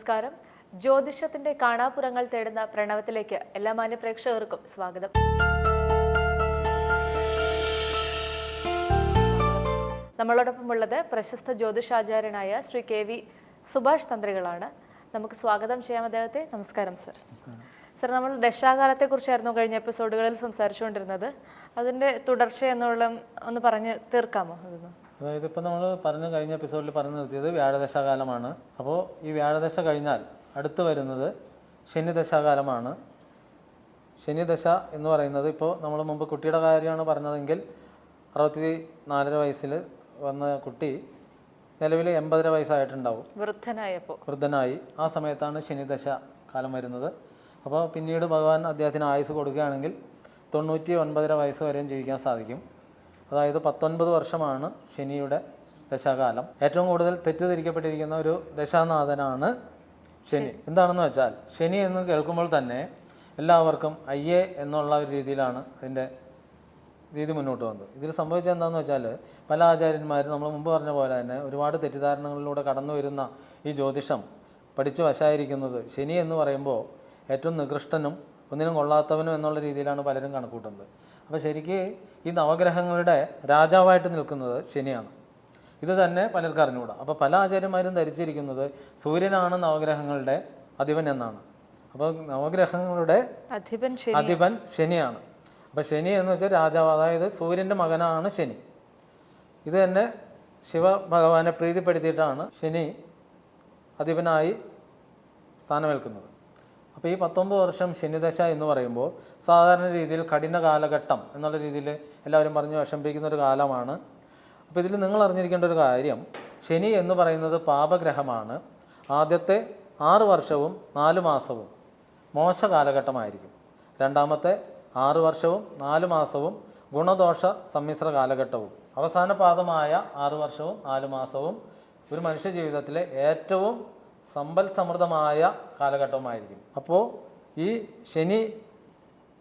നമസ്കാരം. ജ്യോതിഷത്തിന്റെ കാണാപ്പുറങ്ങൾ തേടുന്ന പ്രണവത്തിലേക്ക് എല്ലാ മാന്യ പ്രേക്ഷകർക്കും സ്വാഗതം. നമ്മളോടൊപ്പം ഉള്ളത് പ്രശസ്ത ജ്യോതിഷാചാര്യനായ ശ്രീ കെ വി സുഭാഷ് തന്ത്രികളാണ്. നമുക്ക് സ്വാഗതം ചെയ്യാം അദ്ദേഹത്തെ. നമസ്കാരം സർ. സർ നമ്മൾ ദശാകാലത്തെക്കുറിച്ചായിരുന്നു കഴിഞ്ഞ എപ്പിസോഡുകളിൽ സംസാരിച്ചുകൊണ്ടിരുന്നത്. അതിന്റെ തുടർച്ച എന്നുള്ള ഒന്ന് പറഞ്ഞ് തീർക്കാമോ? അതൊന്ന് അതായത് ഇപ്പം നമ്മൾ പറഞ്ഞു കഴിഞ്ഞ എപ്പിസോഡിൽ പറഞ്ഞു നിർത്തിയത് വ്യാഴദശാകാലമാണ്. അപ്പോൾ ഈ വ്യാഴദശ കഴിഞ്ഞാൽ അടുത്ത് വരുന്നത് ശനിദശാകാലമാണ്. ശനിദശ എന്ന് പറയുന്നത് ഇപ്പോൾ നമ്മൾ മുമ്പ് കുട്ടിയുടെ കാര്യമാണ് പറഞ്ഞതെങ്കിൽ അറുപത്തി നാലര വയസ്സിൽ വന്ന കുട്ടി നിലവിൽ എൺപതര വയസ്സായിട്ടുണ്ടാവും. വൃദ്ധനായപ്പോൾ. വൃദ്ധനായി. ആ സമയത്താണ് ശനിദശ കാലം വരുന്നത്. അപ്പോൾ പിന്നീട് ഭഗവാൻ അദ്ദേഹത്തിന് ആയുസ് കൊടുക്കുകയാണെങ്കിൽ തൊണ്ണൂറ്റി ഒൻപതര വയസ്സ് വരെയും ജീവിക്കാൻ സാധിക്കും. അതായത് പത്തൊൻപത് വർഷമാണ് ശനിയുടെ ദശാകാലം. ഏറ്റവും കൂടുതൽ തെറ്റിദ്ധരിക്കപ്പെട്ടിരിക്കുന്ന ഒരു ദശാനാഥനാണ് ശനി. എന്താണെന്ന് വെച്ചാൽ ശനി എന്ന് കേൾക്കുമ്പോൾ തന്നെ എല്ലാവർക്കും അയ്യേ എന്നുള്ള ഒരു രീതിയിലാണ് അതിന്റെ രീതി മുന്നോട്ട് വന്നത് ഇതിൽ സംഭവിച്ചത് എന്താണെന്ന് വെച്ചാൽ പല ആചാര്യന്മാരും നമ്മൾ മുമ്പ് പറഞ്ഞ പോലെ തന്നെ ഒരുപാട് തെറ്റിദ്ധാരണകളിലൂടെ കടന്നു വരുന്ന ഈ ജ്യോതിഷം പഠിച്ചു വശായിരിക്കുന്നത് ശനി എന്ന് പറയുമ്പോൾ ഏറ്റവും നികൃഷ്ടനും ഒന്നിനും കൊള്ളാത്തവനും എന്നുള്ള രീതിയിലാണ് പലരും കണക്കൂട്ടുന്നത്. അപ്പോൾ ശരിക്ക് ഈ നവഗ്രഹങ്ങളുടെ രാജാവായിട്ട് നിൽക്കുന്നത് ശനിയാണ്. ഇത് തന്നെ പലർക്കും അറിഞ്ഞുകൂടാ. അപ്പോൾ പല ആചാര്യന്മാരും ധരിച്ചിരിക്കുന്നത് സൂര്യനാണ് നവഗ്രഹങ്ങളുടെ അധിപൻ എന്നാണ്. അപ്പോൾ നവഗ്രഹങ്ങളുടെ അധിപൻ അധിപൻ ശനിയാണ്. അപ്പോൾ ശനി എന്ന് വെച്ചാൽ രാജാവ് അതായത് സൂര്യന്റെ മകനാണ് ശനി. ഇത് തന്നെ ശിവഭഗവാനെ പ്രീതിപ്പെടുത്തിയിട്ടാണ് ശനി അധിപനായി സ്ഥാനമേൽക്കുന്നത്. അപ്പോൾ ഈ പത്തൊമ്പത് വർഷം ശനിദശ എന്ന് പറയുമ്പോൾ സാധാരണ രീതിയിൽ കഠിന കാലഘട്ടം എന്നുള്ള രീതിയിൽ എല്ലാവരും പറഞ്ഞ് വിഷമിപ്പിക്കുന്ന ഒരു കാലമാണ്. അപ്പോൾ ഇതിൽ നിങ്ങൾ അറിഞ്ഞിരിക്കേണ്ട ഒരു കാര്യം ശനി എന്ന് പറയുന്നത് പാപഗ്രഹമാണ്. ആദ്യത്തെ ആറ് വർഷവും നാല് മാസവും മോശ കാലഘട്ടമായിരിക്കും. രണ്ടാമത്തെ ആറ് വർഷവും നാല് മാസവും ഗുണദോഷ സമ്മിശ്ര കാലഘട്ടവും. അവസാന പാദമായ ആറ് വർഷവും നാല് മാസവും ഒരു മനുഷ്യ ജീവിതത്തിലെ ഏറ്റവും സമ്പൽ സമൃദ്ധമായ കാലഘട്ടമായിരിക്കും അപ്പോൾ ഈ ശനി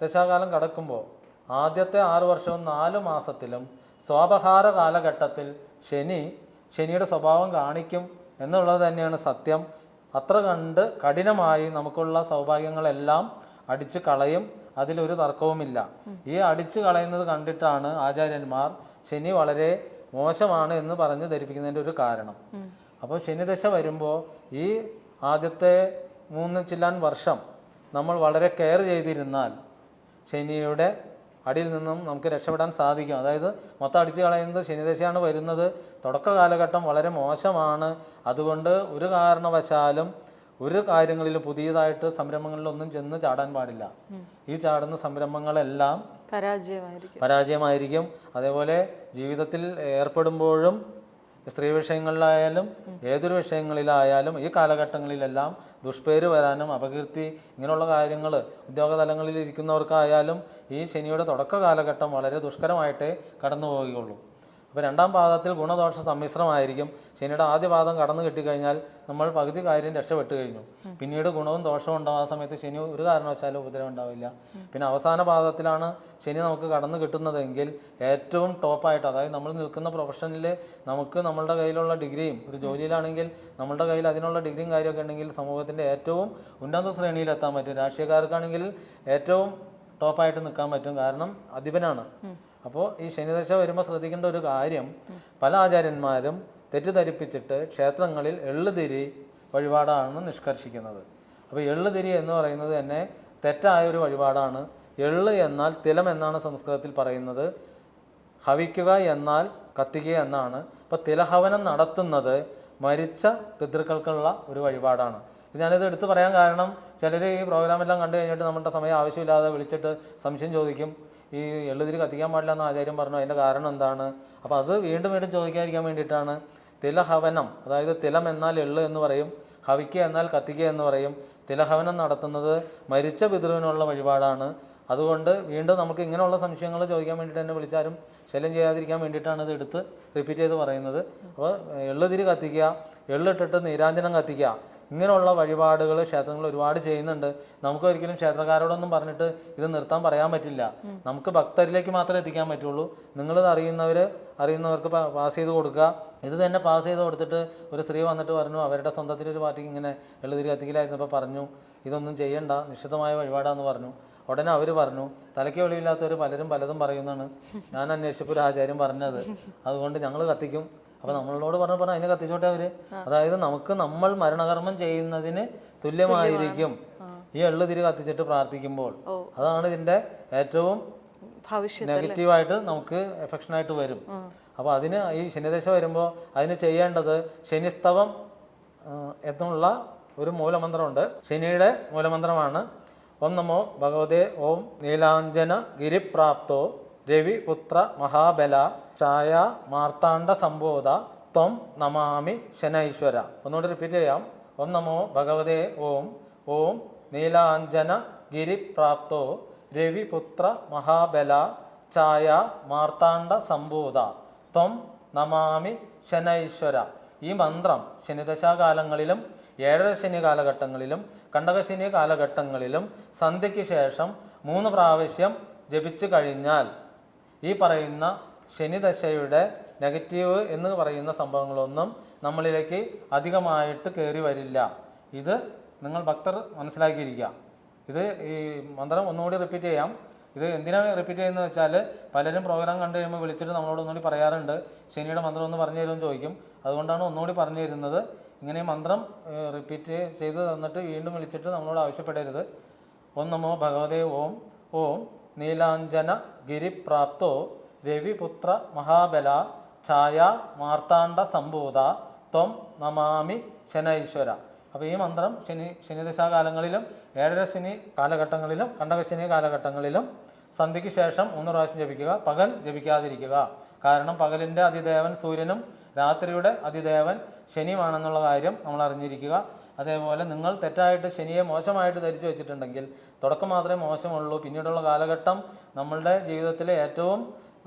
ദശാകാലം കടക്കുമ്പോൾ ആദ്യത്തെ ആറ് വർഷവും നാല് മാസത്തിലും സ്വാപഹാര കാലഘട്ടത്തിൽ ശനി ശനിയുടെ സ്വഭാവം കാണിക്കും എന്നുള്ളത് തന്നെയാണ് സത്യം. അത്ര കണ്ട് കഠിനമായി നമുക്കുള്ള സൗഭാഗ്യങ്ങളെല്ലാം അടിച്ച് കളയും അതിലൊരു തർക്കവുമില്ല. ഈ അടിച്ചു കളയുന്നത് കണ്ടിട്ടാണ് ആചാര്യന്മാർ ശനി വളരെ മോശമാണ് എന്ന് പറഞ്ഞ് ധരിപ്പിക്കുന്നതിന്റെ ഒരു കാരണം. അപ്പോൾ ശനിദശ വരുമ്പോൾ ഈ ആദ്യത്തെ മൂന്ന് ചില്ലാൻ വർഷം നമ്മൾ വളരെ കെയർ ചെയ്തിരുന്നാൽ ശനിയുടെ അടിയിൽ നിന്നും നമുക്ക് രക്ഷപ്പെടാൻ സാധിക്കും. അതായത് മൊത്തം അടിച്ചു കളയുന്നത് ശനിദശയാണ് വരുന്നത്. തുടക്ക കാലഘട്ടം വളരെ മോശമാണ്. അതുകൊണ്ട് ഒരു കാരണവശാലും ഒരു കാര്യങ്ങളിൽ പുതിയതായിട്ട് സംരംഭങ്ങളിലൊന്നും ചെന്ന് ചാടാൻ പാടില്ല. ഈ ചാടുന്ന സംരംഭങ്ങളെല്ലാം പരാജയമായിരിക്കും. പരാജയമായിരിക്കും. അതേപോലെ ജീവിതത്തിൽ ഏർപ്പെടുമ്പോഴും സ്ത്രീ വിഷയങ്ങളിലായാലും ഏതൊരു വിഷയങ്ങളിലായാലും ഈ കാലഘട്ടങ്ങളിലെല്ലാം ദുഷ്പേര് വരാനും അപകീർത്തി ഇങ്ങനെയുള്ള കാര്യങ്ങൾ ഉദ്യോഗ തലങ്ങളിൽ ഇരിക്കുന്നവർക്കായാലും ഈ ശനിയുടെ തുടക്ക കാലഘട്ടം വളരെ ദുഷ്കരമായിട്ടേ കടന്നു പോവുകയുള്ളൂ അപ്പോൾ രണ്ടാം പാദത്തിൽ ഗുണദോഷ സമ്മിശ്രമായിരിക്കും. ശനിയുടെ ആദ്യ പാദം കടന്നു കിട്ടിക്കഴിഞ്ഞാൽ നമ്മൾ പകുതി കാര്യം രക്ഷപ്പെട്ടു കഴിഞ്ഞു. പിന്നീട് ഗുണവും ദോഷവും ഉണ്ടാവും ആ സമയത്ത് ശനി ഒരു കാരണവശാലും ഉപദ്രവം ഉണ്ടാവില്ല. പിന്നെ അവസാന പാദത്തിലാണ് ശനി നമുക്ക് കടന്നു കിട്ടുന്നതെങ്കിൽ ഏറ്റവും ടോപ്പായിട്ട് അതായത് നമ്മൾ നിൽക്കുന്ന പ്രൊഫഷനിൽ നമുക്ക് നമ്മളുടെ കയ്യിലുള്ള ഡിഗ്രിയും ഒരു ജോലിയിലാണെങ്കിൽ നമ്മളുടെ കയ്യിൽ അതിനുള്ള ഡിഗ്രിയും കാര്യമൊക്കെ ഉണ്ടെങ്കിൽ സമൂഹത്തിന്റെ ഏറ്റവും ഉന്നത ശ്രേണിയിലെത്താൻ പറ്റും. രാഷ്ട്രീയക്കാർക്കാണെങ്കിൽ ഏറ്റവും ടോപ്പായിട്ട് നിൽക്കാൻ പറ്റും. കാരണം അധിപനാണ്. അപ്പോൾ ഈ ശനിദശ വരുമ്പോൾ ശ്രദ്ധിക്കേണ്ട ഒരു കാര്യം പല ആചാര്യന്മാരും തെറ്റിദ്ധരിപ്പിച്ചിട്ട് ക്ഷേത്രങ്ങളിൽ എള്ളുതിരി വഴിപാടാണ് നിഷ്കർഷിക്കുന്നത്. അപ്പോൾ എള്ളുതിരി എന്ന് പറയുന്നത് തന്നെ തെറ്റായ ഒരു വഴിപാടാണ്. എള്ള് എന്നാൽ തിലം എന്നാണ് സംസ്കൃതത്തിൽ പറയുന്നത്. ഹവിക്കുക എന്നാൽ കത്തിക്കുക എന്നാണ്. അപ്പോൾ തിലഹവനം നടത്തുന്നത് മരിച്ച പിതൃക്കൾക്കുള്ള ഒരു വഴിപാടാണ്. ഇത് ഞാനിത് എടുത്തു പറയാൻ കാരണം ചിലർ ഈ പ്രോഗ്രാമെല്ലാം കണ്ടു കഴിഞ്ഞിട്ട് നമ്മുടെ സമയം ആവശ്യമില്ലാതെ വിളിച്ചിട്ട് സംശയം ചോദിക്കും. ഈ എള്ളുതിരി കത്തിക്കാൻ പാടില്ല എന്ന് ആചാര്യം പറഞ്ഞു. അതിന്റെ കാരണം എന്താണ്? അപ്പോൾ അത് വീണ്ടും വീണ്ടും ചോദിക്കാതിരിക്കാൻ വേണ്ടിയിട്ടാണ് തിലഹവനം അതായത് തിലം എന്നാൽ എള്ള് എന്ന് പറയും ഹവിക്കുക എന്നാൽ കത്തിക്കുക എന്ന് പറയും. തിലഹവനം നടത്തുന്നത് മരിച്ച പിതൃവിനുള്ള വഴിപാടാണ്. അതുകൊണ്ട് വീണ്ടും നമുക്ക് ഇങ്ങനെയുള്ള സംശയങ്ങൾ ചോദിക്കാൻ വേണ്ടിയിട്ട് തന്നെ വിളിച്ചാലും ശല്യം ചെയ്യാതിരിക്കാൻ വേണ്ടിയിട്ടാണ് ഇത് എടുത്ത് റിപ്പീറ്റ് ചെയ്ത് പറയുന്നത്. അപ്പോൾ എള്ളുതിരി കത്തിക്കുക എള്ളിട്ടിട്ട് നീരാഞ്ജനം കത്തിക്കുക ഇങ്ങനെയുള്ള വഴിപാടുകൾ ക്ഷേത്രങ്ങൾ ഒരുപാട് ചെയ്യുന്നുണ്ട്. നമുക്ക് ഒരിക്കലും ക്ഷേത്രക്കാരോടൊന്നും പറഞ്ഞിട്ട് ഇത് നിർത്താൻ പറയാൻ പറ്റില്ല. നമുക്ക് ഭക്തരിലേക്ക് മാത്രമേ എത്തിക്കാൻ പറ്റുള്ളൂ. നിങ്ങളിത് അറിയുന്നവർ അറിയുന്നവർക്ക് പാസ് ചെയ്ത് കൊടുക്കുക. ഇത് തന്നെ പാസ് ചെയ്ത് കൊടുത്തിട്ട് ഒരു സ്ത്രീ വന്നിട്ട് പറഞ്ഞു അവരുടെ സ്വന്തത്തിൽ ഒരു പാർട്ടിക്ക് ഇങ്ങനെ എളുതിരി കത്തിക്കലായിരുന്നപ്പോൾ പറഞ്ഞു ഇതൊന്നും ചെയ്യണ്ട നിശ്ചിതമായ വഴിപാടാന്ന് പറഞ്ഞു. ഉടനെ അവർ പറഞ്ഞു തലയ്ക്ക് വെളിയില്ലാത്തവർ പലരും പലതും പറയുന്നതാണ്. ഞാൻ അന്വേഷിച്ചപ്പോൾ ഒരു ആചാര്യം പറഞ്ഞത്. അതുകൊണ്ട് ഞങ്ങൾ കത്തിക്കും. അപ്പോൾ നമ്മളോട് പറഞ്ഞ പറഞ്ഞ അതിനെ കത്തിച്ചോട്ടെ അവർ. അതായത് നമുക്ക് നമ്മൾ മരണകർമ്മം ചെയ്യുന്നതിന് തുല്യമായിരിക്കും ഈ എള്ളു തിരി കത്തിച്ചിട്ട് പ്രാർത്ഥിക്കുമ്പോൾ. അതാണ് ഇതിന്റെ ഏറ്റവും നെഗറ്റീവായിട്ട് നമുക്ക് എഫക്ഷനായിട്ട് വരും. അപ്പൊ അതിന് ഈ ശനിദശ വരുമ്പോൾ അതിന് ചെയ്യേണ്ടത് ശനിസ്തവം എന്നുള്ള ഒരു മൂലമന്ത്രമുണ്ട്. ശനിയുടെ മൂലമന്ത്രമാണ് ഓം നമോ ഭഗവതേ ഓം നീലാഞ്ജന ഗിരിപ്രാപ്തോ രവി പുത്ര മഹാബല ഛായ മാർത്താണ്ഡ സംബോധ ത്വം നമാമി ശനൈശ്വര. ഒന്നുകൂടി റിപ്പീറ്റ് ചെയ്യാം. ഓം നമോ ഭഗവതേ ഓം. ഓം നീലാഞ്ജന ഗിരിപ്രാപ്തോ രവിപുത്ര മഹാബല ഛായ മാർത്താണ്ഡ സംഭൂത ത്വം നമാമി ശനൈശ്വര. ഈ മന്ത്രം ശനിദശാകാലങ്ങളിലും ഏഴര ശനി കാലഘട്ടങ്ങളിലും കണ്ടകശനി കാലഘട്ടങ്ങളിലും സന്ധ്യയ്ക്ക് ശേഷം മൂന്ന് പ്രാവശ്യം ജപിച്ചു കഴിഞ്ഞാൽ ഈ പറയുന്ന ശനിദശയുടെ നെഗറ്റീവ് എന്ന് പറയുന്ന സംഭവങ്ങളൊന്നും നമ്മളിലേക്ക് അധികമായിട്ട് കയറി വരില്ല. ഇത് നിങ്ങൾ ഭക്തർ മനസ്സിലാക്കിയിരിക്കുക. ഇത് ഈ മന്ത്രം ഒന്നുകൂടി റിപ്പീറ്റ് ചെയ്യാം. ഇത് എന്തിനാണ് റിപ്പീറ്റ് ചെയ്യുന്നത് വെച്ചാൽ പലരും പ്രോഗ്രാം കണ്ടു കഴിയുമ്പോൾ വിളിച്ചിട്ട് നമ്മളോട് ഒന്നുകൂടി പറയാറുണ്ട്. ശനിയുടെ മന്ത്രം ഒന്ന് പറഞ്ഞു തരുമെന്ന് ചോദിക്കും. അതുകൊണ്ടാണ് ഒന്നുകൂടി പറഞ്ഞു തരുന്നത്. ഇങ്ങനെ മന്ത്രം റിപ്പീറ്റ് ചെയ്ത് തന്നിട്ട് വീണ്ടും വിളിച്ചിട്ട് നമ്മളോട് ആവശ്യപ്പെടരുത്. ഓം നമോ ഭഗവതേ ഓം. ഓം. നീലാഞ്ജന ഗിരിപ്രാപ്തോ രവിപുത്ര മഹാബല ഛായ മാർത്താണ്ഡ സംഭൂത ത്വം നമാമി ശനൈശ്വര. അപ്പോൾ ഈ മന്ത്രം ശനി ശനിദശാകാലങ്ങളിലും ഏഴര ശനി കാലഘട്ടങ്ങളിലും കണ്ടകശനി കാലഘട്ടങ്ങളിലും സന്ധ്യയ്ക്ക് ശേഷം മൂന്ന് പ്രാവശ്യം ജപിക്കുക. പകൽ ജപിക്കാതിരിക്കുക. കാരണം പകലിന്റെ അതിദേവൻ സൂര്യനും രാത്രിയുടെ അതിദേവൻ ശനിയുമാണെന്നുള്ള കാര്യം നമ്മൾ അറിഞ്ഞിരിക്കുക അതേപോലെ നിങ്ങൾ തെറ്റായിട്ട് ശനിയെ മോശമായിട്ട് ധരിച്ചു വെച്ചിട്ടുണ്ടെങ്കിൽ തുടക്കം മാത്രമേ മോശമുള്ളൂ. പിന്നീടുള്ള കാലഘട്ടം നമ്മളുടെ ജീവിതത്തിലെ ഏറ്റവും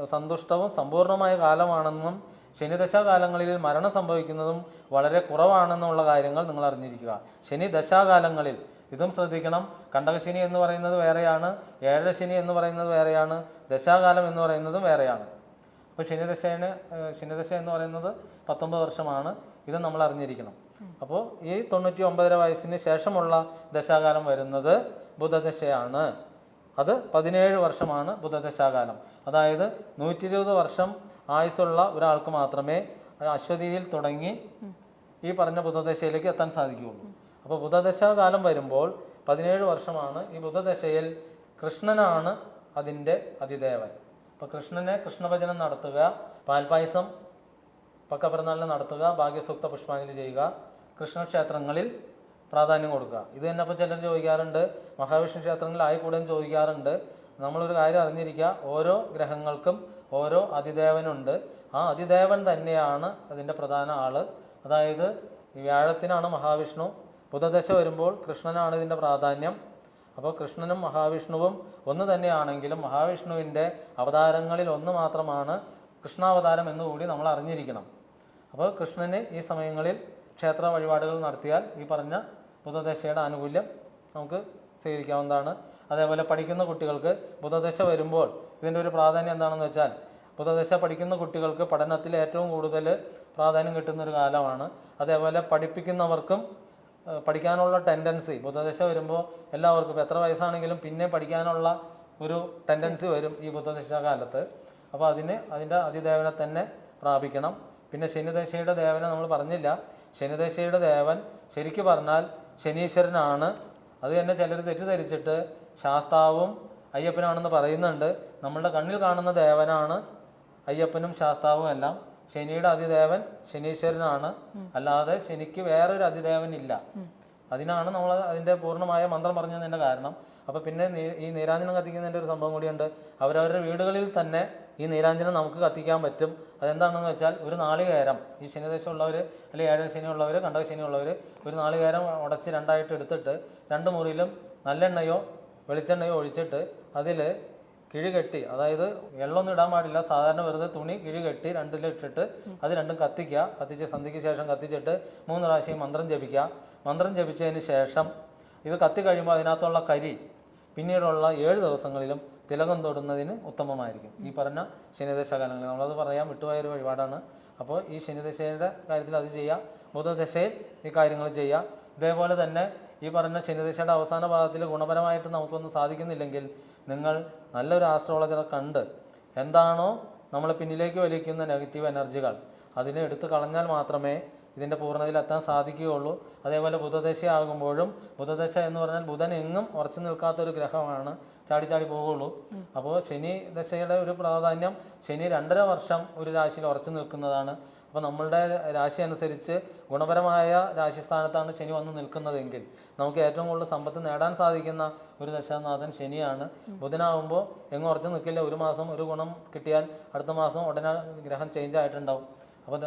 സന്തുഷ്ടവും സമ്പൂർണമായ കാലമാണെന്നും ശനിദശ കാലങ്ങളിൽ മരണം സംഭവിക്കുന്നതും വളരെ കുറവാണെന്നുള്ള കാര്യങ്ങൾ നിങ്ങൾ അറിഞ്ഞിരിക്കുക. ശനി ദശാകാലങ്ങളിൽ ഇതും ശ്രദ്ധിക്കണം. കണ്ടകശനി എന്ന് പറയുന്നത് വേറെയാണ് ഏഴശനി എന്ന് പറയുന്നത് വേറെയാണ് ദശാകാലം എന്ന് പറയുന്നതും വേറെയാണ്. അപ്പോൾ ശനിദശേന് ശനിദശ എന്ന് പറയുന്നത് പത്തൊമ്പത് വർഷമാണ്. ഇത് നമ്മൾ അറിഞ്ഞിരിക്കണം. അപ്പോൾ ഈ തൊണ്ണൂറ്റി ഒമ്പതര വയസ്സിന് ശേഷമുള്ള ദശാകാലം വരുന്നത് ബുധദശയാണ്. അത് പതിനേഴ് വർഷമാണ് ബുധദശാകാലം. അതായത് നൂറ്റി ഇരുപത് വർഷം ആയുസ്സുള്ള ഒരാൾക്ക് മാത്രമേ അശ്വതിയിൽ തുടങ്ങി ഈ പറഞ്ഞ ബുധദശയിലേക്ക് എത്താൻ സാധിക്കുകയുള്ളൂ. അപ്പോൾ ബുധദശാകാലം വരുമ്പോൾ പതിനേഴ് വർഷമാണ് ഈ ബുധദശയിൽ കൃഷ്ണനാണ് അതിന്റെ അതിദേവൻ. അപ്പോൾ കൃഷ്ണനെ കൃഷ്ണഭജനം നടത്തുക പാൽപായസം പക്കപ്പിറന്നാളിന് നടത്തുക ഭാഗ്യസൂക്ത പുഷ്പാഞ്ജലി ചെയ്യുക കൃഷ്ണക്ഷേത്രങ്ങളിൽ പ്രാധാന്യം കൊടുക്കുക. ഇത് തന്നെ ഇപ്പോൾ ചിലർ ചോദിക്കാറുണ്ട് മഹാവിഷ്ണു ക്ഷേത്രങ്ങളിൽ ആയിക്കൂടെയും ചോദിക്കാറുണ്ട്. നമ്മളൊരു കാര്യം അറിഞ്ഞിരിക്കുക ഓരോ ഗ്രഹങ്ങൾക്കും ഓരോ അതിദേവനുണ്ട്. ആ അതിദേവൻ തന്നെയാണ് അതിന്റെ പ്രധാന ആൾ. അതായത് വ്യാഴത്തിനാണ് മഹാവിഷ്ണു ബുധദശ വരുമ്പോൾ കൃഷ്ണനാണ് ഇതിന്റെ പ്രാധാന്യം. അപ്പോൾ കൃഷ്ണനും മഹാവിഷ്ണുവും ഒന്ന് തന്നെയാണെങ്കിലും മഹാവിഷ്ണുവിന്റെ അവതാരങ്ങളിൽ ഒന്ന് മാത്രമാണ് കൃഷ്ണാവതാരം എന്നുകൂടി നമ്മൾ അറിഞ്ഞിരിക്കണം. അപ്പോൾ കൃഷ്ണന് ഈ സമയങ്ങളിൽ ക്ഷേത്ര വഴിപാടുകൾ നടത്തിയാൽ ഈ പറഞ്ഞ ബുധദശയുടെ ആനുകൂല്യം നമുക്ക് സ്വീകരിക്കാവുന്നതാണ്. അതേപോലെ പഠിക്കുന്ന കുട്ടികൾക്ക് ബുധദശ വരുമ്പോൾ ഇതിന്റെ ഒരു പ്രാധാന്യം എന്താണെന്ന് വെച്ചാൽ ബുധദശ പഠിക്കുന്ന കുട്ടികൾക്ക് പഠനത്തിൽ ഏറ്റവും കൂടുതൽ പ്രാധാന്യം കിട്ടുന്ന ഒരു കാലമാണ്. അതേപോലെ പഠിപ്പിക്കുന്നവർക്കും പഠിക്കാനുള്ള ടെൻഡൻസി ബുധദശ വരുമ്പോൾ എല്ലാവർക്കും എത്ര വയസ്സാണെങ്കിലും പിന്നെ പഠിക്കാനുള്ള ഒരു ടെൻഡൻസി വരും ഈ ബുധദശ കാലത്ത്. അപ്പോൾ അതിന് അതിന്റെ അതിദേവനെ തന്നെ പ്രാപിക്കണം. പിന്നെ ശനിദശയുടെ ദേവനെ നമ്മൾ പറഞ്ഞില്ല. ശനിദശയുടെ ദേവൻ ശരിക്ക് പറഞ്ഞാൽ ശനീശ്വരനാണ്. അത് തന്നെ ചിലർ തെറ്റിദ്ധരിച്ചിട്ട് ശാസ്താവും അയ്യപ്പനാണെന്ന് പറയുന്നുണ്ട്. നമ്മളുടെ കണ്ണിൽ കാണുന്ന ദേവനാണ് അയ്യപ്പനും ശാസ്താവും എല്ലാം. ശനിയുടെ അതിദേവൻ ശനീശ്വരനാണ്. അല്ലാതെ ശനിക്ക് വേറൊരു അതിദേവൻ ഇല്ല അതിനാണ് നമ്മൾ അതിന്റെ പൂർണമായ മന്ത്രം പറഞ്ഞതിന്റെ കാരണം. അപ്പോൾ പിന്നെ ഈ നീരാഞ്ജനം കത്തിക്കുന്നതിന്റെ ഒരു സംഭവം കൂടിയുണ്ട്. അവരവരുടെ വീടുകളിൽ തന്നെ ഈ നീരാഞ്ജനം നമുക്ക് കത്തിക്കാൻ പറ്റും. അതെന്താണെന്ന് വെച്ചാൽ ഒരു നാളികേരം ഈ ശനിദേശമുള്ളവർ അല്ലെങ്കിൽ ഏഴര ശനിയുള്ളവർ കണ്ടക ശനിയുള്ളവർ ഒരു നാളികേരം ഉടച്ച് രണ്ടായിട്ട് എടുത്തിട്ട് രണ്ട് മുറിയിലും നല്ലെണ്ണയോ വെളിച്ചെണ്ണയോ ഒഴിച്ചിട്ട് അതിൽ കിഴി കെട്ടി അതായത് വെള്ളമൊന്നും ഇടാൻ പാടില്ല സാധാരണ വെറുതെ തുണി കിഴി കെട്ടി രണ്ടിലിട്ടിട്ട് അത് രണ്ടും കത്തിക്കുക. കത്തിച്ച് സന്ധ്യയ്ക്ക് ശേഷം കത്തിച്ചിട്ട് മൂന്ന് പ്രാവശ്യം മന്ത്രം ജപിക്കുക. മന്ത്രം ജപിച്ചതിന് ശേഷം ഇത് കത്തി കഴിയുമ്പോൾ അതിനകത്തുള്ള കരി പിന്നീടുള്ള ഏഴ് ദിവസങ്ങളിലും തിലകം തൊടുന്നതിന് ഉത്തമമായിരിക്കും. ഈ പറഞ്ഞ ശനിദശകാലങ്ങളിൽ നമ്മളത് പറയാൻ വിട്ടുപോയൊരു വഴിപാടാണ്. അപ്പോൾ ഈ ശനിദശയുടെ കാര്യത്തിൽ അത് ചെയ്യുക ബുധദശയിൽ ഈ കാര്യങ്ങൾ ചെയ്യുക ഇതേപോലെ തന്നെ ഈ പറഞ്ഞ ശനിദശയുടെ അവസാന ഭാഗത്തിൽ ഗുണപരമായിട്ട് നമുക്കൊന്നും സാധിക്കുന്നില്ലെങ്കിൽ നിങ്ങൾ നല്ലൊരു ആസ്ട്രോളജറെ കണ്ട് എന്താണോ നമ്മൾ പിന്നിലേക്ക് വലിക്കുന്ന നെഗറ്റീവ് എനർജികൾ അതിനെ എടുത്തു കളഞ്ഞാൽ മാത്രമേ ഇതിന്റെ പൂർണതയിൽ എത്താൻ സാധിക്കുകയുള്ളൂ. അതേപോലെ ബുധദശയാകുമ്പോഴും ബുധദശ എന്ന് പറഞ്ഞാൽ ബുധൻ എങ്ങും ഉറച്ചു നിൽക്കാത്തൊരു ഗ്രഹമാണ്. ചാടി ചാടി പോകുള്ളൂ. അപ്പോൾ ശനി ദശയുടെ ഒരു പ്രാധാന്യം ശനി രണ്ടര വർഷം ഒരു രാശിയിൽ ഉറച്ചു നിൽക്കുന്നതാണ്. അപ്പോൾ നമ്മളുടെ രാശി അനുസരിച്ച് ഗുണപരമായ രാശിസ്ഥാനത്താണ് ശനി വന്ന് നിൽക്കുന്നതെങ്കിൽ നമുക്ക് ഏറ്റവും കൂടുതൽ സമ്പത്ത് നേടാൻ സാധിക്കുന്ന ഒരു ദശാനാഥൻ ശനിയാണ്. ബുധനാകുമ്പോൾ എങ്ങും ഉറച്ചു നിൽക്കില്ല. ഒരു മാസം ഒരു ഗുണം കിട്ടിയാൽ അടുത്ത മാസം ഉടനെ ഗ്രഹം ചേഞ്ച് ആയിട്ടുണ്ടാവും. അപ്പോൾ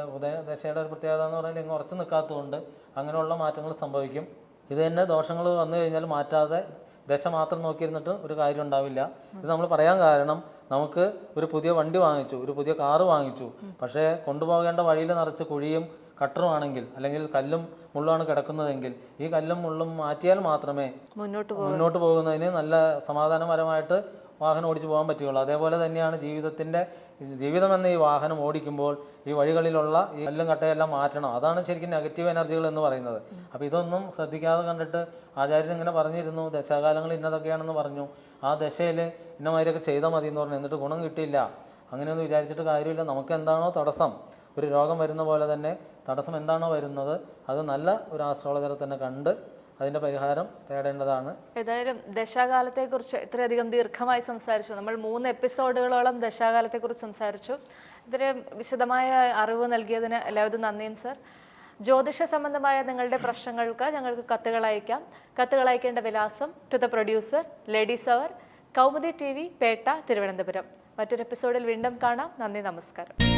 ദശയുടെ ഒരു പ്രത്യേകത എന്ന് പറഞ്ഞാൽ ഇങ്ങനെ ഉറച്ചു നിൽക്കാത്തതുകൊണ്ട് അങ്ങനെയുള്ള മാറ്റങ്ങൾ സംഭവിക്കും. ഇത് തന്നെ ദോഷങ്ങൾ വന്നു കഴിഞ്ഞാൽ മാറ്റാതെ ദശ മാത്രം നോക്കിയിരുന്നിട്ട് ഒരു കാര്യം ഉണ്ടാവില്ല. ഇത് നമ്മൾ പറയാൻ കാരണം നമുക്ക് ഒരു പുതിയ വണ്ടി വാങ്ങിച്ചു ഒരു പുതിയ കാറ് വാങ്ങിച്ചു. പക്ഷേ കൊണ്ടുപോകേണ്ട വഴിയിൽ നിറച്ച് കുഴിയും കട്ടറുമാണെങ്കിൽ അല്ലെങ്കിൽ കല്ലും മുള്ളുമാണ് കിടക്കുന്നതെങ്കിൽ ഈ കല്ലും മുള്ളും മാറ്റിയാൽ മാത്രമേ മുന്നോട്ട് മുന്നോട്ട് പോകുന്നതിന് നല്ല സമാധാനപരമായിട്ട് വാഹനം ഓടിച്ചു പോകാൻ പറ്റുകയുള്ളൂ. അതേപോലെ തന്നെയാണ് ജീവിതത്തിന്റെ ജീവിതം എന്ന ഈ വാഹനം ഓടിക്കുമ്പോൾ ഈ വഴികളിലുള്ള ഈ കല്ലും കട്ടയെല്ലാം മാറ്റണം. അതാണ് ശരിക്കും നെഗറ്റീവ് എനർജികൾ എന്ന് പറയുന്നത്. അപ്പോൾ ഇതൊന്നും ശ്രദ്ധിക്കാതെ കണ്ടിട്ട് ആചാര്യൻ ഇങ്ങനെ പറഞ്ഞിരുന്നു ദശാകാലങ്ങൾ ഇന്നതൊക്കെയാണെന്ന് പറഞ്ഞു. ആ ദശയിൽ ഇന്നമാതിരിയൊക്കെ ചെയ്താൽ മതി എന്ന് പറഞ്ഞു. എന്നിട്ട് ഗുണം കിട്ടിയില്ല. അങ്ങനെയൊന്നും വിചാരിച്ചിട്ട് കാര്യമില്ല. നമുക്ക് എന്താണോ തടസ്സം. ഒരു രോഗം വരുന്ന പോലെ തന്നെ തടസ്സം എന്താണോ വരുന്നത് അത് നല്ല ഒരു ആസ്ട്രോളജറെ തന്നെ കണ്ട് അതിന്റെ പരിഹാരം തേടേണ്ടതാണ്. ഏതായാലും ദശാകാലത്തെക്കുറിച്ച് ഇത്രയധികം ദീർഘമായി സംസാരിച്ചു. നമ്മൾ മൂന്ന് എപ്പിസോഡുകളോളം ദശാകാലത്തെക്കുറിച്ച് സംസാരിച്ചു. ഇത്രയും വിശദമായ അറിവ് നൽകിയതിന് എല്ലാവരും നന്ദിയും സർ. ജ്യോതിഷ സംബന്ധമായ നിങ്ങളുടെ പ്രശ്നങ്ങൾക്ക് ഞങ്ങൾക്ക് കത്തുകൾ അയക്കാം. കത്തുകൾ അയക്കേണ്ട വിലാസം to the producer ladies hour Kaumudi T V Pettah Thiruvananthapuram മറ്റൊരു എപ്പിസോഡിൽ വീണ്ടും കാണാം. നന്ദി നമസ്കാരം.